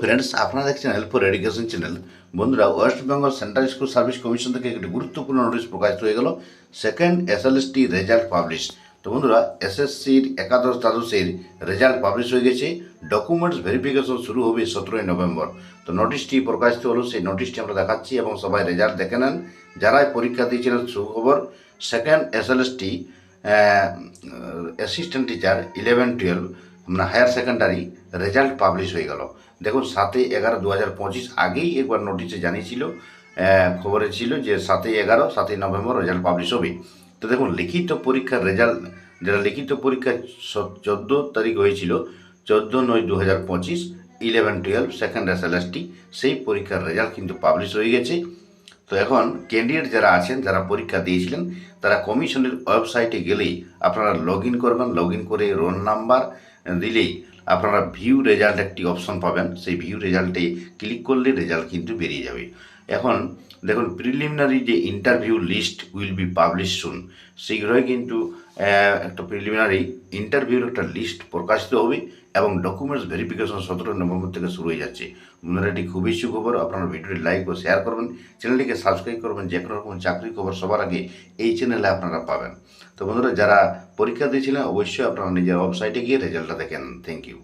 Friends আপনারা দেখছেন help education channel বন্ধুরা West Bengal Central School Service Commission থেকে একটি গুরুত্বপূর্ণ নোটিশ প্রকাশিত হয়ে গেল সেকেন্ড এসএলএসটি রেজাল্ট পাবলিশ তো বন্ধুরা এসএসসির একাদশ দ্বাদশের রেজাল্ট পাবলিশ হয়ে গেছে ডকুমেন্টস ভেরিফিকেশন শুরু হবে সতেরোই নভেম্বর তো নোটিশটি প্রকাশিত হলো সেই নোটিশটি আমরা দেখাচ্ছি এবং সবাই রেজাল্ট দেখে নেন যারাই পরীক্ষা দিয়েছিলেন সুখবর second SLST assistant teacher eleven twelve higher secondary result publish হয়ে গেল। দেখুন, সাতই এগারো দু হাজার পঁচিশ আগেই একবার নোটিশে জানিয়েছিল খবরে ছিল যে সাতই এগারো, সাতই নভেম্বর রেজাল্ট পাবলিশ হবে। তো দেখুন, লিখিত পরীক্ষার রেজাল্ট যেটা লিখিত পরীক্ষা চোদ্দ তারিখ হয়েছিল, চোদ্দ নয় দু হাজার পঁচিশ ইলেভেন টুয়েলভ সেকেন্ড এস সেই পরীক্ষার রেজাল্ট কিন্তু পাবলিশ হয়ে গেছে। তো এখন ক্যান্ডিডেট যারা আছেন, যারা পরীক্ষা দিয়েছিলেন, তারা কমিশনের ওয়েবসাইটে গেলেই আপনারা লগ করবেন লগ করে রোল নাম্বার দিলেই আপনারা ভিউ রেজাল্ট একটি অপশন পাবেন। সেই ভিউ রেজাল্টে ক্লিক করলে রেজাল্ট কিন্তু বেরিয়ে যাবে। এখন দেখুন প্রিলিমিনারি যে interview list will be publish soon শীঘ্রই কিন্তু একটা প্রিলিমিনারি ইন্টারভিউর একটা লিস্ট প্রকাশিত হবে এবং ডকুমেন্টস ভেরিফিকেশন সতেরো নভেম্বর থেকে শুরু হয়ে যাচ্ছে। বন্ধুরা, এটি খুবই সুখবর। আপনারা ভিডিওটি লাইক ও শেয়ার করবেন। চ্যানেলটিকে সাবস্ক্রাইব করবেন। যে কোনো রকম চাকরি খবর সবার আগে এই চ্যানেলে আপনারা পাবেন। তো বন্ধুরা, যারা পরীক্ষা দিয়েছিলেন, অবশ্যই আপনারা নিজের ওয়েবসাইটে গিয়ে রেজাল্টটা দেখেন। Thank you